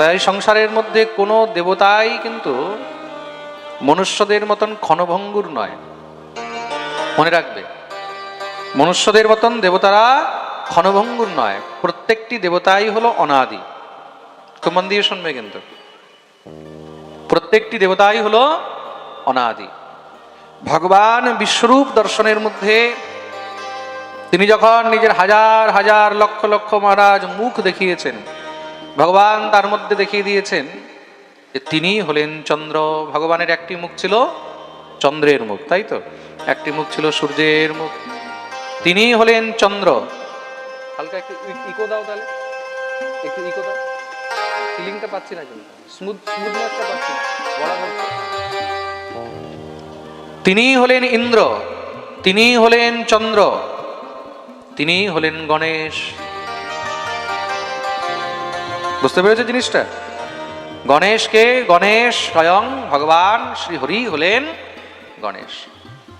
তাই সংসারের মধ্যে কোনো দেবতাই কিন্তু মনুষ্যদের মতন ক্ষণভঙ্গুর নয়। মনে রাখবে, মনুষ্যদের মতন দেবতারা ক্ষণভঙ্গুর নয়, প্রত্যেকটি দেবতাই হলো অনাদি। খুব মন দিয়ে শুনবে কিন্তু। প্রত্যেকটি দেবতাই হলো অনাদি। ভগবান বিশ্বরূপ দর্শনের মধ্যে তিনি যখন নিজের হাজার হাজার লক্ষ লক্ষ মহারাজ মুখ দেখিয়েছেন ভগবান তার মধ্যে দেখিয়ে দিয়েছেন যে তিনি হলেন চন্দ্র। ভগবানের একটি মুখ ছিল চন্দ্রের মুখ, তাই তো? একটি মুখ ছিল সূর্যের মুখ। তিনি হলেন চন্দ্র। হালকা একটু ইকো দাও তাহলে। একটু ইকো দাও। ফিলিংটা পাচ্ছি না কিন্তু। স্মুথ স্মুথনেসটা পাচ্ছি না। বলা তিনি হলেন ইন্দ্র। তিনি হলেন চন্দ্র। তিনি হলেন গণেশ। বুঝতে পেরেছে জিনিসটা? গণেশকে গণেশ স্বয়ং ভগবান শ্রীহরি হলেন গণেশ।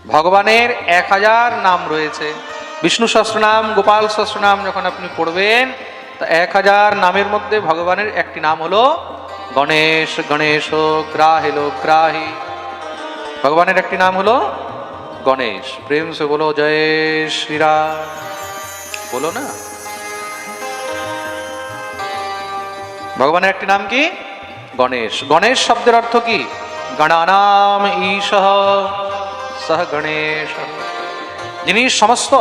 ভগবানের এক হাজার নাম রয়েছে। বিষ্ণু সহস্রনাম, গোপাল সহস্রনাম যখন আপনি পড়বেন, তা এক হাজার নামের মধ্যে ভগবানের একটি নাম হলো গণেশ গণেশ গ্রাহেলো গ্রাহী ভগবানের একটি নাম হলো গণেশ। প্রেম সে বলো, জয় শ্রীরাম। বলো না? ভগবানের একটি নাম কি? গণেশ। গণেশ শব্দের অর্থ কি? গণানাম ঈশ। সহ গণেশ। যিনি সমস্ত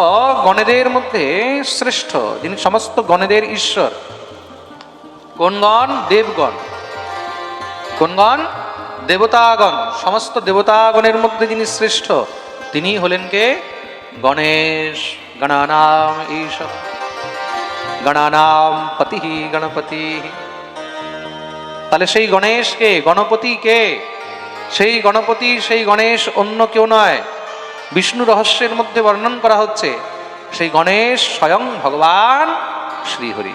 গণেদের মধ্যে শ্রেষ্ঠ, যিনি সমস্ত গণেদের ঈশ্বর। কোন গণ দেবগণ। কোন গণ দেবতাগণ। সমস্ত দেবতাগণের মধ্যে যিনি শ্রেষ্ঠ, তিনি হলেন কে? গণেশ। গণানাম ঈশ। গণানাম পতি গণপতি তাহলে সেই গণেশ কে গণপতি কে সেই গণপতি, সেই গণেশ অন্য কেউ নয়। বিষ্ণু রহস্যের মধ্যে বর্ণন করা হচ্ছে, সেই গণেশ স্বয়ং ভগবান শ্রীহরি।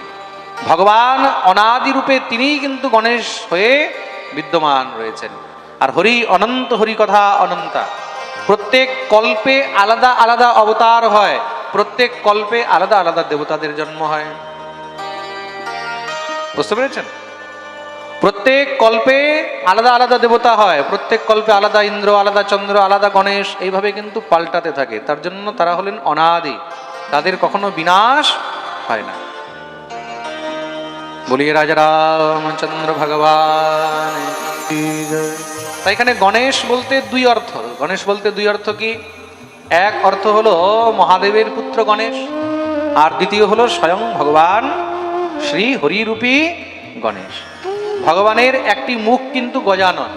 ভগবান অনাদি রূপে তিনিই কিন্তু গণেশ হয়ে বিদ্যমান রয়েছেন। আর হরি অনন্ত হরি কথা অনন্তা। প্রত্যেক কল্পে আলাদা আলাদা অবতার হয়, প্রত্যেক কল্পে আলাদা আলাদা দেবতাদের জন্ম হয়। বুঝতে পেরেছেন? প্রত্যেক কল্পে আলাদা আলাদা দেবতা হয়, প্রত্যেক কল্পে আলাদা ইন্দ্র, আলাদা চন্দ্র, আলাদা গণেশ, এইভাবে কিন্তু পাল্টাতে থাকে। তার জন্য তারা হলেন অনাদি। তাদের কখনো বিনাশ হয় না। বলিয়ে রাজা রামচন্দ্র ভগবান। তাই এখানে গণেশ বলতে দুই অর্থ। গণেশ বলতে দুই অর্থ কি? এক অর্থ হলো মহাদেবের পুত্র গণেশ, আর দ্বিতীয় হলো স্বয়ং ভগবান শ্রী হরিরূপী গণেশ। ভগবানের একটি মুখ কিন্তু গজানন।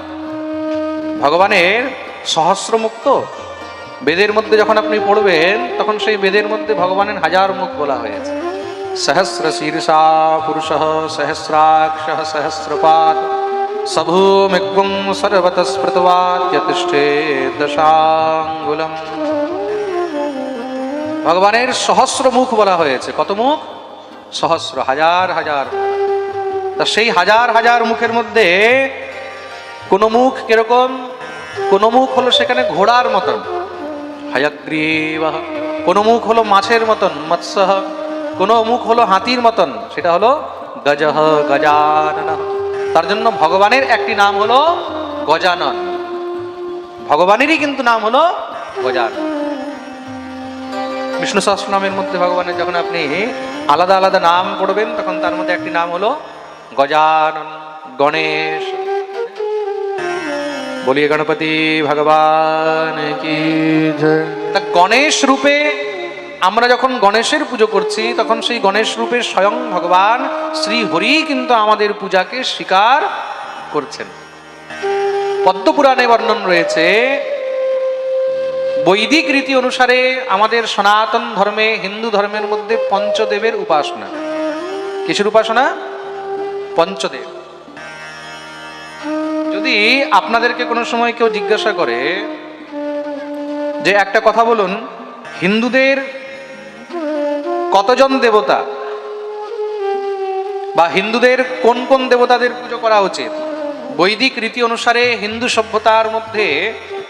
ভগবানের সহস্র মুখ তো বেদের মধ্যে যখন আপনি পড়বেন, তখন সেই বেদের মধ্যে ভগবানের হাজার মুখ বলা হয়েছে। সহস্র শীর্ষা পুরুষ, সহস্রাক্ষ, সহস্রপাত। সভূমিগ্বং সর্বত স্মৃতবাদ্যতিষ্ঠে দশাঙ্গুলম। ভগবানের সহস্র মুখ বলা হয়েছে। কত মুখ? সহস্র, হাজার হাজার তা সেই হাজার হাজার মুখের মধ্যে কোন মুখ কীরকম? কোন মুখ হলো সেখানে ঘোড়ার মতন। হায়াগ্রীব। কোন মুখ হলো মাছের মতন, মৎস্য। কোন মুখ হলো হাতির মতন, সেটা হলো গজহ গজানন। তার জন্য ভগবানের একটি নাম হলো গজানন। ভগবানেরই কিন্তু নাম হলো গজানন। বিষ্ণু সহস্রনামের মধ্যে ভগবানের যখন আপনি আলাদা আলাদা নাম পড়বেন, তখন তার মধ্যে একটি নাম হলো গজানন গণেশ। বলিয়ে গণপতি ভগবান কি তা গণেশ রূপে আমরা যখন গণেশের পুজো করছি, তখন সেই গণেশ রূপে স্বয়ং ভগবান শ্রী হরি কিন্তু আমাদের পূজাকে স্বীকার করছেন। পদ্মপুরাণে বর্ণন রয়েছে, বৈদিক রীতি অনুসারে আমাদের সনাতন ধর্মে হিন্দু ধর্মের মধ্যে পঞ্চদেবের উপাসনা। কিসের উপাসনা? পঞ্চদেব। যদি আপনাদেরকে কোনো সময় কেউ জিজ্ঞাসা করে যে একটা কথা বলুন, হিন্দুদের কতজন দেবতা বা হিন্দুদের কোন কোন দেবতাদের পুজো করা উচিত? বৈদিক রীতি অনুসারে হিন্দু সভ্যতার মধ্যে,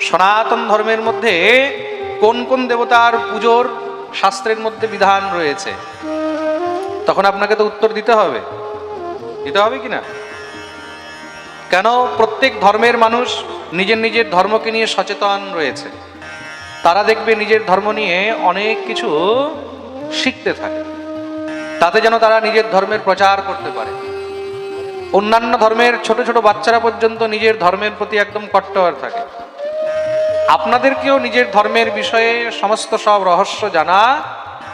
সনাতন ধর্মের মধ্যে কোন কোন দেবতার পুজোর শাস্ত্রের মধ্যে বিধান রয়েছে? তখন আপনাকে তো উত্তর দিতে হবে। দিতে হবে কি না? কেন প্রত্যেক ধর্মের মানুষ নিজের নিজের ধর্মকে নিয়ে সচেতন রয়েছে? তারা দেখবে নিজের ধর্ম নিয়ে অনেক কিছু শিখতে থাকে। তাতে যেন তারা নিজের ধর্মের প্রচার করতে পারে। অন্যান্য ধর্মের ছোট ছোট বাচ্চারা পর্যন্ত নিজের ধর্মের প্রতি একদম কট্টর থাকে। আপনাদেরকেও নিজের ধর্মের বিষয়ে সমস্ত সব রহস্য জানা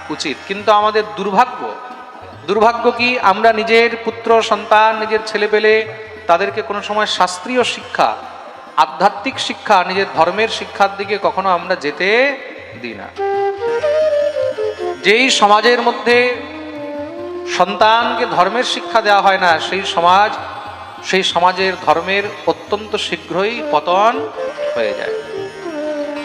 উচিত। কিন্তু আমাদের দুর্ভাগ্য দুর্ভাগ্য কি আমরা নিজের পুত্র, সন্তান, নিজের ছেলেপেলে তাদেরকে কোনো সময় শাস্ত্রীয় শিক্ষা, আধ্যাত্মিক শিক্ষা, নিজের ধর্মের শিক্ষার দিকে কখনো আমরা যেতে দিই না? যেই সমাজের মধ্যে সন্তানকে ধর্মের শিক্ষা দেওয়া হয় না, সেই সমাজ, সেই সমাজের ধর্মের অত্যন্ত শীঘ্রই পতন হয়ে যায়।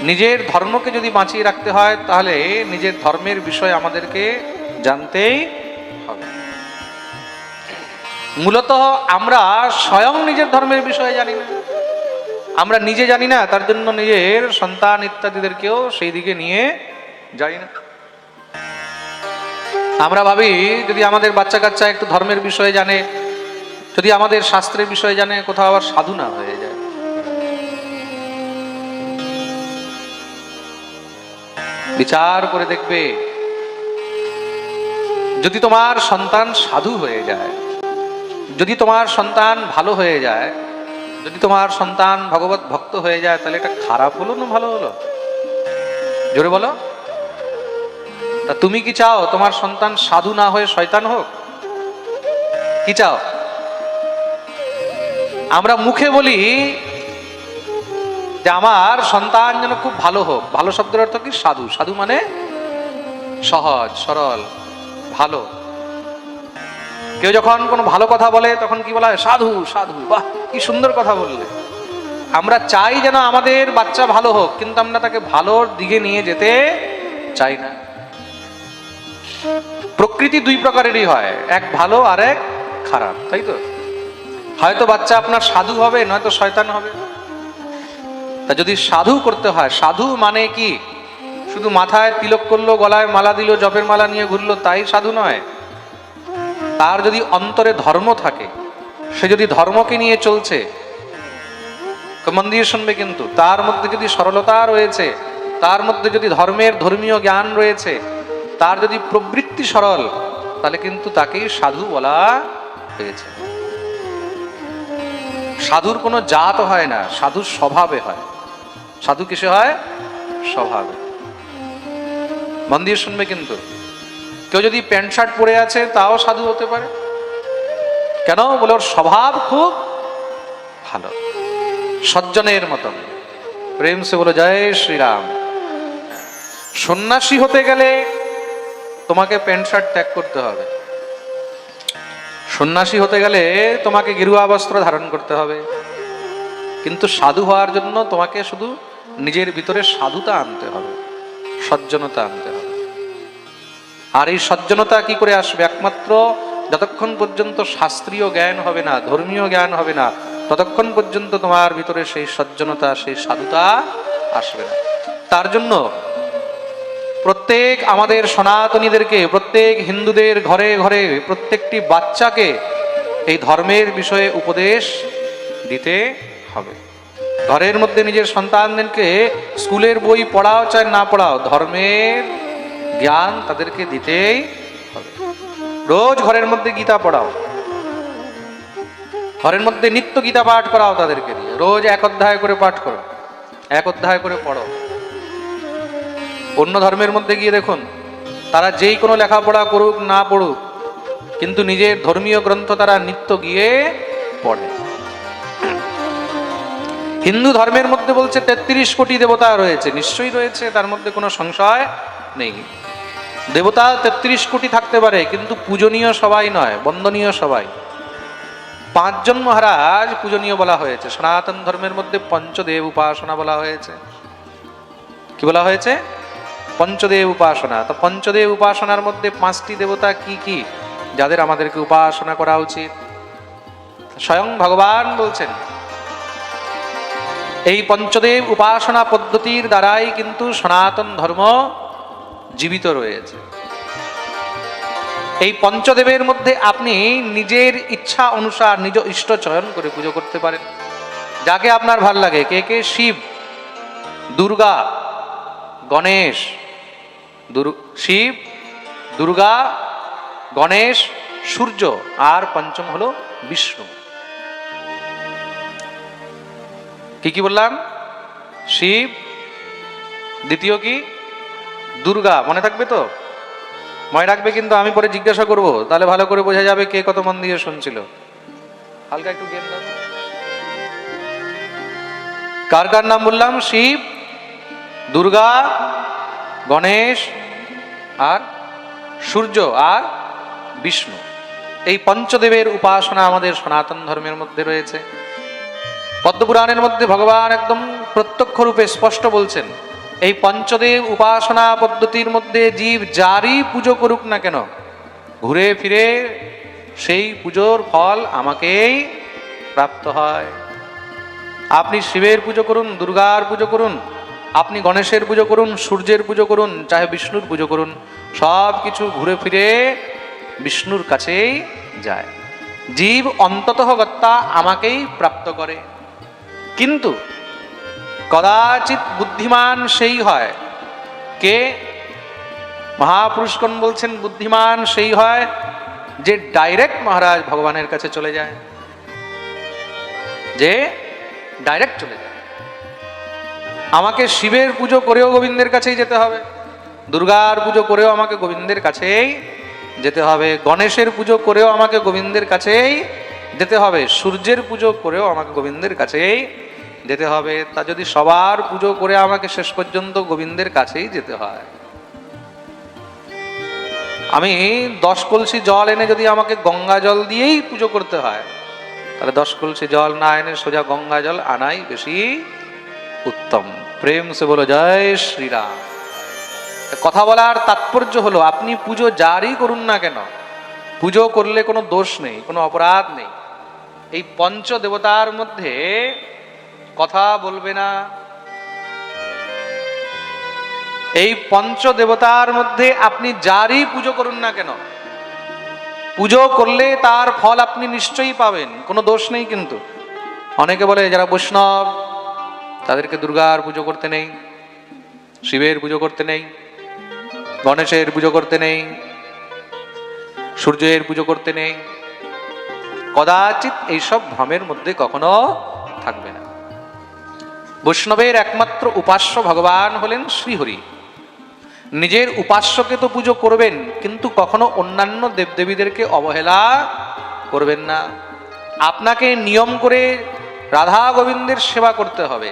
নিজের ধর্মকে যদি বাঁচিয়ে রাখতে হয়, তাহলে নিজের ধর্মের বিষয় আমাদেরকে জানতেই হবে। মূলত আমরা স্বয়ং নিজের ধর্মের বিষয়ে জানি না। আমরা নিজে জানি না, তার জন্য নিজের সন্তান ইত্যাদিদেরকেও সেই দিকে নিয়ে যাই না। আমরা ভাবি, যদি আমাদের বাচ্চা কাচ্চা একটু ধর্মের বিষয়ে জানে, যদি আমাদের শাস্ত্রের বিষয়ে জানে, কোথাও আবার সাধু না হয়ে যায়। বিচার করে দেখবে যদি তোমার সন্তান সাধু হয়ে যায়, যদি তোমার সন্তান ভালো হয়ে যায়, যদি তোমার সন্তান ভগবত ভক্ত হয়ে যায়, তাহলে এটা খারাপ হলো না ভালো হলো? জোরে বলো। তা তুমি কি চাও তোমার সন্তান সাধু না হয়ে শয়তান হোক? কি চাও? আমরা মুখে বলি যে আমার সন্তান যেন খুব ভালো হোক। ভালো শব্দের অর্থ কি? সাধু। সাধু মানে সহজ, সরল। ভালো। কেউ যখন কোনো ভালো কথা বলে, তখন কি বলা হয়? সাধু সাধু। বাহ, কি সুন্দর কথা বললে। আমরা চাই যেন আমাদের বাচ্চা ভালো হোক, কিন্তু আমরা তাকে ভালোর দিকে নিয়ে যেতে চাই না। প্রকৃতি দুই প্রকারেরই হয়, এক ভালো আর এক খারাপ, তাই তো? হয়তো বাচ্চা আপনার সাধু হবে, নয়তো শয়তান হবে। তা যদি সাধু করতে হয়, সাধু মানে কি? শুধু মাথায় তিলক করল, গলায় মালা দিল, জপের মালা নিয়ে ঘুরলো, তাই সাধু নয়। তার যদি অন্তরে ধর্ম থাকে, সে যদি ধর্মকে নিয়ে চলছে, তো মন দিয়ে শুনবে কিন্তু, তার মধ্যে যদি সরলতা রয়েছে, তার মধ্যে যদি ধর্মের ধর্মীয় জ্ঞান রয়েছে, তার যদি প্রবৃত্তি সরল, তাহলে কিন্তু তাকেই সাধু বলা হয়েছে। সাধুর কোনো জাত হয় না, সাধুর স্বভাবে হয়। সাধু কিসে হয়? স্বভাবে। মন দিয়ে শুনবে কিন্তু। কেউ যদি প্যান্ট শার্ট পরে আছে, তাও সাধু হতে পারে। কেন? বলে ওর স্বভাব খুব ভালো। সজ্জনের মতন। প্রেম সে বলো, জয় শ্রীরাম। সন্ন্যাসী হতে গেলে তোমাকে প্যান্ট শার্ট ত্যাগ করতে হবে। সন্ন্যাসী হতে গেলে তোমাকে গেরুয়া বস্ত্র ধারণ করতে হবে। কিন্তু সাধু হওয়ার জন্য তোমাকে শুধু নিজের ভিতরে সাধুতা আনতে হবে, সজ্জনতা আনতে হবে। আর এই সজ্জনতা কি করে আসবে? একমাত্র যতক্ষণ পর্যন্ত শাস্ত্রীয় জ্ঞান হবে না, ধর্মীয় জ্ঞান হবে না, ততক্ষণ পর্যন্ত তোমার ভিতরে সেই সজ্জনতা, সেই সাধুতা আসবে না। তার জন্য প্রত্যেক আমাদের সনাতনীদেরকে, প্রত্যেক হিন্দুদের ঘরে ঘরে প্রত্যেকটি বাচ্চাকে এই ধর্মের বিষয়ে উপদেশ দিতে হবে। ঘরের মধ্যে নিজের সন্তানদেরকে স্কুলের বই পড়াও চায় না পড়াও, ধর্মের জ্ঞান তাদেরকে দিতেই হবে। রোজ ঘরের মধ্যে গীতা পড়াও। ঘরের মধ্যে নিত্য গীতা পাঠ করাও তাদেরকে দিয়ে। রোজ এক অধ্যায় করে পাঠ করো, এক অধ্যায় করে পড়ো। অন্য ধর্মের মধ্যে গিয়ে দেখুন, তারা যেই কোনো লেখাপড়া করুক, না পড়ুক, কিন্তু নিজের ধর্মীয় গ্রন্থ তারা নিত্য গিয়ে পড়ে। হিন্দু ধর্মের মধ্যে বলছে তেত্রিশ কোটি দেবতা রয়েছে। নিশ্চয়ই রয়েছে, তার মধ্যে কোনো সংশয় নেই। দেবতা তেত্রিশ কোটি থাকতে পারে, কিন্তু পূজনীয় সবাই নয়, বন্দনীয় সবাই। পাঁচজন মহারাজ পূজনীয় বলা হয়েছে। সনাতন ধর্মের মধ্যে পঞ্চদেব উপাসনা বলা হয়েছে। কি বলা হয়েছে? পঞ্চদেব উপাসনা। তো পঞ্চদেব উপাসনার মধ্যে পাঁচটি দেবতা কি কি? যাদের আমাদেরকে উপাসনা করা উচিত। স্বয়ং ভগবান বলছেন, এই পঞ্চদেব উপাসনা পদ্ধতির দ্বারাই কিন্তু সনাতন ধর্ম জীবিত রয়েছে। এই পঞ্চদেবের মধ্যে আপনি নিজের ইচ্ছা অনুসার নিজ ইষ্ট চয়ন করে পুজো করতে পারেন। যাকে আপনার ভালো লাগে, কে কে? শিব, দুর্গা, গণেশ শিব, দুর্গা, গণেশ, সূর্য আর পঞ্চম হলো বিষ্ণু। কি কি বললাম? শিব, দ্বিতীয় কি? দুর্গা, মনে থাকবে তো? মনে রাখবে কিন্তু আমি পরে জিজ্ঞাসা করব, তাহলে ভালো করে বোঝা যাবে কে কত মন দিয়ে শুনছিল। হালকা একটু জ্ঞান কার কার নাম বললাম? শিব, দুর্গা, গণেশ আর সূর্য আর বিষ্ণু। এই পঞ্চদেবের উপাসনা আমাদের সনাতন ধর্মের মধ্যে রয়েছে। পদ্মপুরাণের মধ্যে ভগবান একদম প্রত্যক্ষ রূপে স্পষ্ট বলছেন এই পঞ্চদেব উপাসনা পদ্ধতির মধ্যে জীব যারই পুজো করুক না কেন, ঘুরে ফিরে সেই পুজোর ফল আমাকেই প্রাপ্ত হয়। আপনি শিবের পুজো করুন, দুর্গার পুজো করুন, আপনি গণেশের পুজো করুন, সূর্যের পুজো করুন, চাহে বিষ্ণুর পুজো করুন, সব কিছু ঘুরে ফিরে বিষ্ণুর কাছেই যায়। জীব অন্ততঃ গত্তা আমাকেই প্রাপ্ত করে। কিন্তু কদাচিৎ বুদ্ধিমান সেই হয়। কে? মহাপুরুষগণ বলছেন, বুদ্ধিমান সেই হয় যে ডাইরেক্ট মহারাজ ভগবানের কাছে চলে যায়। যে ডাইরেক্ট চলে যায়। আমাকে শিবের পুজো করেও গোবিন্দের কাছেই যেতে হবে। দুর্গার পুজো করেও আমাকে গোবিন্দের কাছেই যেতে হবে। গণেশের পুজো করেও আমাকে গোবিন্দের কাছেই যেতে হবে। সূর্যের পুজো করেও আমাকে গোবিন্দের কাছেই যেতে হবে। তা যদি সবার পুজো করে আমাকে শেষ পর্যন্ত গোবিন্দের কাছেই যেতে হয়। আমি দশ কলসি জল এনে যদি আমাকে গঙ্গা জল দিয়েই পুজো করতে হয়, তাহলে দশ কলসি জল না এনে সোজা গঙ্গা জল আনাই বেশি উত্তম। প্রেম সে বলো, জয় শ্রীরাম। কথা বলার তাৎপর্য হলো, আপনি পুজো যারই করুন না কেন, পুজো করলে কোনো দোষ নেই, কোনো অপরাধ নেই। এই পঞ্চ দেবতার মধ্যে কথা বলবে না। এই পঞ্চ দেবতার মধ্যে আপনি যারই পুজো করুন না কেন, পুজো করলে তার ফল আপনি নিশ্চয়ই পাবেন, কোনো দোষ নেই কিন্তু। অনেকে বলে, যারা বৈষ্ণব, তাদেরকে দুর্গার পুজো করতে নেই, শিবের পুজো করতে নেই, গণেশের পুজো করতে নেই, সূর্যের পুজো করতে নেই। কদাচিৎ এইসব ভ্রমের মধ্যে কখনো থাকবে না। বৈষ্ণবের একমাত্র উপাস্য ভগবান হলেন শ্রীহরি। নিজের উপাস্যকে তো পুজো করবেন, কিন্তু কখনো অন্যান্য দেবদেবীদেরকে অবহেলা করবেন না। আপনাকে নিয়ম করে রাধা গোবিন্দের সেবা করতে হবে,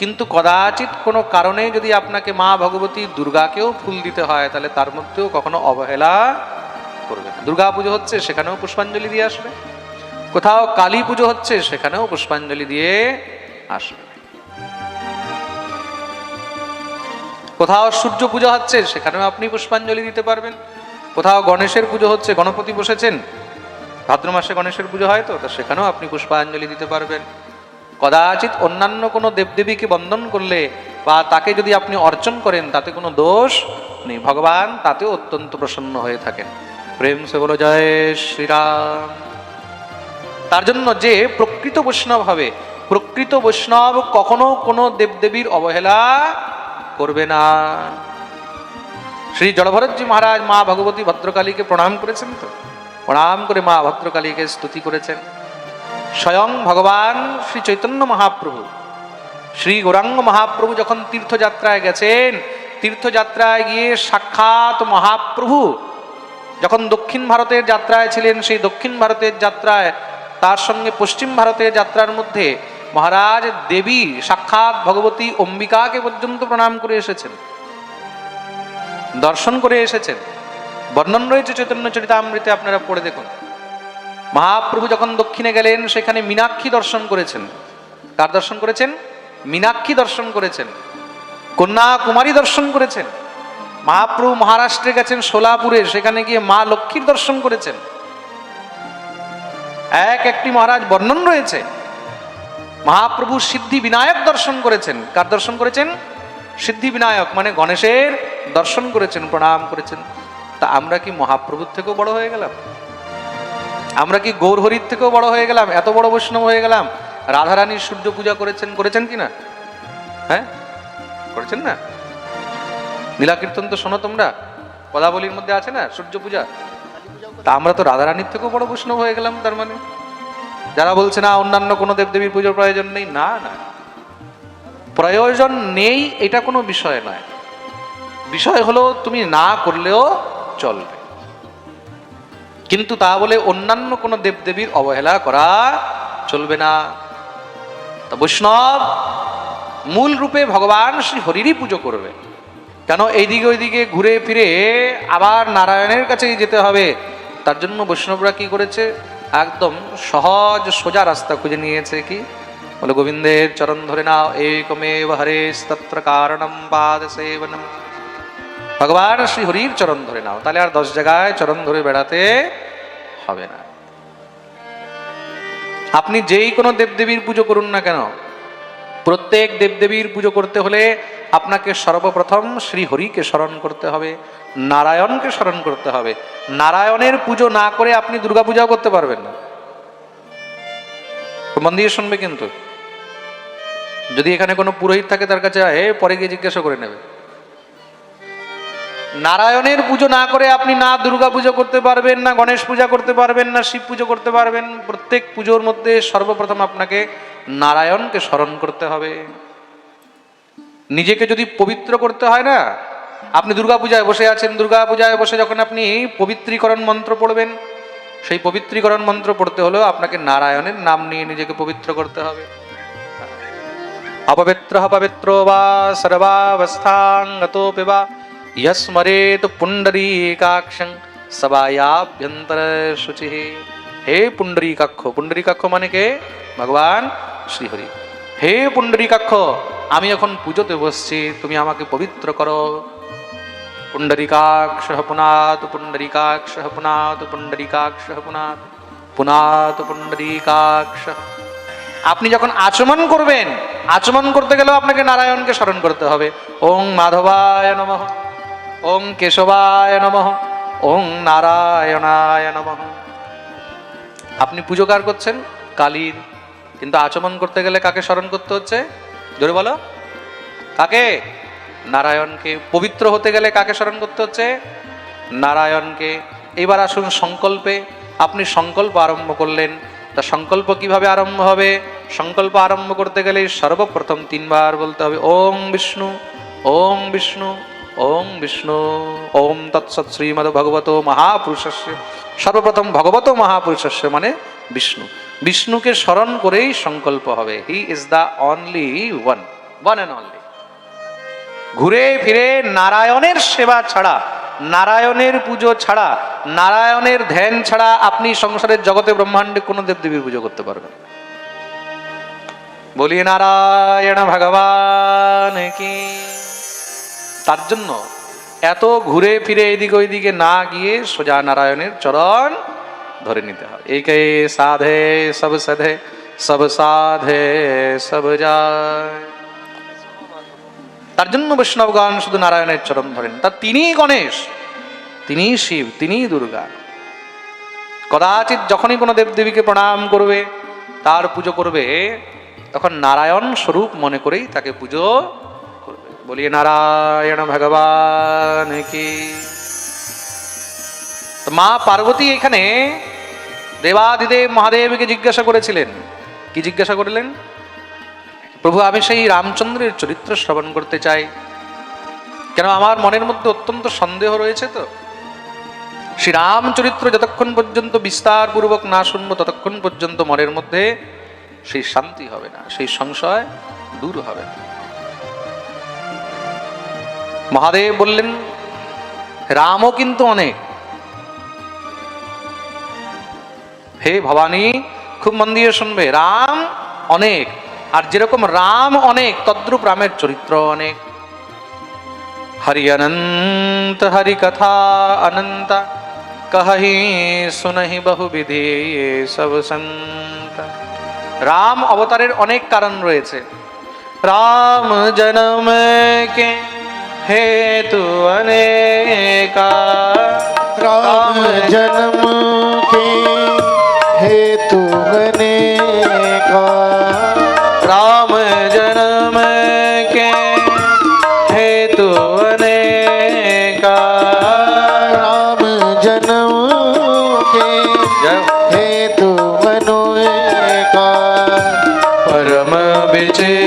কিন্তু কদাচিৎ কোনো কারণে যদি আপনাকে মা ভগবতী দুর্গাকেও ফুল দিতে হয়, তাহলে তার মধ্যেও কখনো অবহেলা করবে না। দুর্গা পুজো হচ্ছে, সেখানেও পুষ্পাঞ্জলি দিয়ে আসবে। কোথাও কালী পুজো হচ্ছে, সেখানেও পুষ্পাঞ্জলি দিয়ে আসবে। কোথাও সূর্য পুজো হচ্ছে, সেখানেও আপনি পুষ্পাঞ্জলি দিতে পারবেন। কোথাও গণেশের পুজো হচ্ছে, গণপতি বসেছেন। ভাদ্র মাসে গণেশের পুজো হয় তো, তা সেখানেও আপনি পুষ্পাঞ্জলি দিতে পারবেন। কদাচিৎ অন্যান্য কোনো দেবদেবীকে বন্দন করলে বা তাকে যদি আপনি অর্চন করেন, তাতে কোনো দোষ নেই। ভগবান তাতেও অত্যন্ত প্রসন্ন হয়ে থাকেন। প্রেম সে বলো, জয় শ্রীরাম। তার জন্য যে প্রকৃত বৈষ্ণব হবে, প্রকৃত বৈষ্ণব কখনো কোনো দেবদেবীর অবহেলা করবে না। শ্রী জড়ভরতজি মহারাজ মা ভগবতী ভদ্রকালীকে প্রণাম করেছেন তো? প্রণাম করে মা ভদ্রকালীকে স্তুতি করেছেন। স্বয়ং ভগবান শ্রী চৈতন্য মহাপ্রভু, শ্রী গৌরাঙ্গ মহাপ্রভু যখন তীর্থযাত্রায় গেছেন, তীর্থযাত্রায় গিয়ে সাক্ষাৎ মহাপ্রভু যখন দক্ষিণ ভারতের যাত্রায় ছিলেন, সেই দক্ষিণ ভারতের যাত্রায়, তার সঙ্গে পশ্চিম ভারতের যাত্রার মধ্যে মহারাজ দেবী সাক্ষাৎ ভগবতী অম্বিকাকে পর্যন্ত প্রণাম করে এসেছেন। দর্শন করে এসেছেন। বর্ণন রয়েছে চৈতন্য চরিতামৃতে, আপনারা পড়ে দেখুন। মহাপ্রভু যখন দক্ষিণে গেলেন, সেখানে মীনাক্ষী দর্শন করেছেন। কার দর্শন করেছেন? মীনাক্ষী দর্শন করেছেন। কন্যাকুমারী দর্শন করেছেন। মহাপ্রভু মহারাষ্ট্রে গেছেন সোলাপুরে, সেখানে গিয়ে মা লক্ষ্মীর দর্শন করেছেন। এক একটি মহারাজ বর্ণন রয়েছে। মহাপ্রভু সিদ্ধি বিনায়ক দর্শন করেছেন। কার দর্শন করেছেন? সিদ্ধি বিনায়ক মানে গণেশের দর্শন করেছেন, প্রণাম করেছেন। তা আমরা কি মহাপ্রভুর থেকেও বড় হয়ে গেলাম? আমরা কি গৌরহরির থেকেও বড় হয়ে গেলাম? এত বড় বৈষ্ণব হয়ে গেলাম? রাধারানীর সূর্য পূজা করেছেন করেছেন কি না? হ্যাঁ? করেছেন না? নীলাকীর্তন তো শোনো তোমরা। পদাবলীর মধ্যে আছে না সূর্য পূজা? তা আমরা তো রাধারানীর থেকেও বড় বৈষ্ণব হয়ে গেলাম, তার মানে? যারা বলছে না, অন্যান্য কোনো দেবদেবীর পুজোর প্রয়োজন নেই, না না। প্রয়োজন নেই, এটা কোনো বিষয় নয়। বিষয় হলো, তুমি না করলেও চলবে। কিন্তু তা বলে অন্যান্য কোনো দেবদেবীর অবহেলা করা চলবে না। তা বৈষ্ণব, মূল রূপে ভগবান শ্রী হরিরই পুজো করবে। কেন এইদিকে ওইদিকে ঘুরে ফিরে আবার নারায়ণের কাছেই যেতে হবে। তার জন্য বৈষ্ণবরা কি করেছে? একদম সহজ সোজা রাস্তা খুঁজে নিয়েছে কি? বলে, গোবিন্দের চরণ ধরে নাও। একমেব হরে তত্র কারণম পাদ সেবনম ভগবান শ্রী হরির চরণ ধরে নাও। তাহলে আর দশ জায়গায় চরণ ধরে বেড়াতে হবে না। আপনি যেই কোনো দেবদেবীর পুজো করুন না কেন? প্রত্যেক দেবদেবীর পুজো করতে হলে আপনাকে সর্বপ্রথম শ্রী হরিকে স্মরণ করতে হবে, নারায়ণকে স্মরণ করতে হবে। নারায়ণের পুজো না করে আপনি দুর্গা পূজাও করতে পারবেন না। মন দিয়ে শুনবে কিন্তু। যদি এখানে কোনো পুরোহিত থাকে তার কাছে হে পরে গিয়ে জিজ্ঞাসা করে নেবে। নারায়ণের পুজো না করে আপনি না দুর্গা পুজো করতে পারবেন, না গণেশ পূজা করতে পারবেন, না শিব পুজো করতে পারবেন, প্রত্যেক পুজোর মধ্যে সর্বপ্রথম আপনাকে নারায়ণকে স্মরণ করতে হবে। নিজেকে যদি পবিত্র করতে হয় না, আপনি দুর্গা পূজায় বসে আছেন, দুর্গা পূজায় বসে যখন আপনি পবিত্রীকরণ মন্ত্র পড়বেন, সেই পবিত্রীকরণ মন্ত্র পড়তে হলেও আপনাকে নারায়ণের নাম নিয়ে নিজেকে পবিত্র করতে হবে। অপবিত্র পবিত্র বা সর্বাবস্থাঙ্গতোপি ইয়স্মরেত পুণ্ডরীকাক্ষং সবায়াভ্যন্তর শুচি হে পুণ্ডরীকাক্ষ পুণ্ডরীকাক্ষ মানে কে ভগবান শ্রীহরি হে পুণ্ডরীকাক্ষ আমি এখন পুজোতে বসছি, তুমি আমাকে পবিত্র করো। পুণ্ডরিকাক্ষ পুনাত পুণ্ডরিকাক্ষ পুনাত পুণ্ডরিকাক্ষ পুনাত পুনাত পুণ্ডরিকাক্ষ আপনি যখন আচমন করবেন, আচমন করতে গেলেও আপনাকে নারায়ণকে স্মরণ করতে হবে। ওং মাধবায় নমঃ। ওং কেশবায় নমঃ, ওং নারায়ণায় নমঃ। আপনি পুজো কার করছেন? কালীর। কিন্তু আচমন করতে গেলে কাকে স্মরণ করতে হচ্ছে? জোরে বলো। কাকে? নারায়ণকে। পবিত্র হতে গেলে কাকে স্মরণ করতে হচ্ছে? নারায়ণকে। এবার আসুন সংকল্পে। আপনি সংকল্প আরম্ভ করলেন। তা সংকল্প কীভাবে আরম্ভ হবে? সংকল্প আরম্ভ করতে গেলে সর্বপ্রথম তিনবার বলতে হবে ওম বিষ্ণু ওম বিষ্ণু। ওম বিষ্ণু, ওম তৎসৎ শ্রীমদ ভগবত মহাপুরুষস্য। সর্বপ্রথম ভগবত মহাপুরুষস্য মানে বিষ্ণু। বিষ্ণুকে স্মরণ করেই সংকল্প হবে। He is the only one one and only ঘুরে ফিরে নারায়ণের সেবা ছাড়া, নারায়ণের পুজো ছাড়া, নারায়ণের ধ্যান ছাড়া আপনি সংসারের জগতে ব্রহ্মাণ্ডে কোনো দেবদেবীর পুজো করতে পারবেন। বলি নারায়ণ ভগবান কি তার জন্য এত ঘুরে ফিরে এদিক ওইদিকে না গিয়ে সোজা নারায়ণের চরণ ধরে নিতে হবে একে সাধে, সব সাধে সব সাধে, সব তার জন্য বৈষ্ণবগণ শুধু নারায়ণের চরণ ধরেন। তা তিনি গণেশ তিনি শিব তিনি দুর্গা। কদাচিৎ যখনই কোনো দেবদেবীকে প্রণাম করবে, তার পুজো করবে, তখন নারায়ণ স্বরূপ মনে করেই তাকে পুজো বলিয়ে নারায়ণ ভগবান কি? মা পার্বতী এখানে দেবাদিদেব মহাদেবকে জিজ্ঞাসা করেছিলেন। কি জিজ্ঞাসা করলেন? প্রভু, আমি সেই রামচন্দ্রের চরিত্র শ্রবণ করতে চাই। কেন আমার মনের মধ্যে অত্যন্ত সন্দেহ রয়েছে তো। শ্রী রামচরিত্র যতক্ষণ পর্যন্ত বিস্তার পূর্বক না শুনব, ততক্ষণ পর্যন্ত মনের মধ্যে সেই শান্তি হবে না, সেই সংশয় দূর হবে না। মহাদেব বললেন, রামও কিন্তু অনেক। হে ভবানী, খুব মন দিয়ে শুনবে, রাম অনেক, আর যেরকম রাম অনেক, তদ্রূপ রামের চরিত্র অনেক। হরি অনন্ত, হরি কথা অনন্ত কহি শুনহি বহুবিধি সব সন্ত। রাম অবতারের অনেক কারণ রয়েছে। রাম জনম কে हे तू अनेका राम जन्म के हे तू अनेका। राम जन्म के हे तू अनेका। राम जन्म के हे तू अनेका। परम विजय।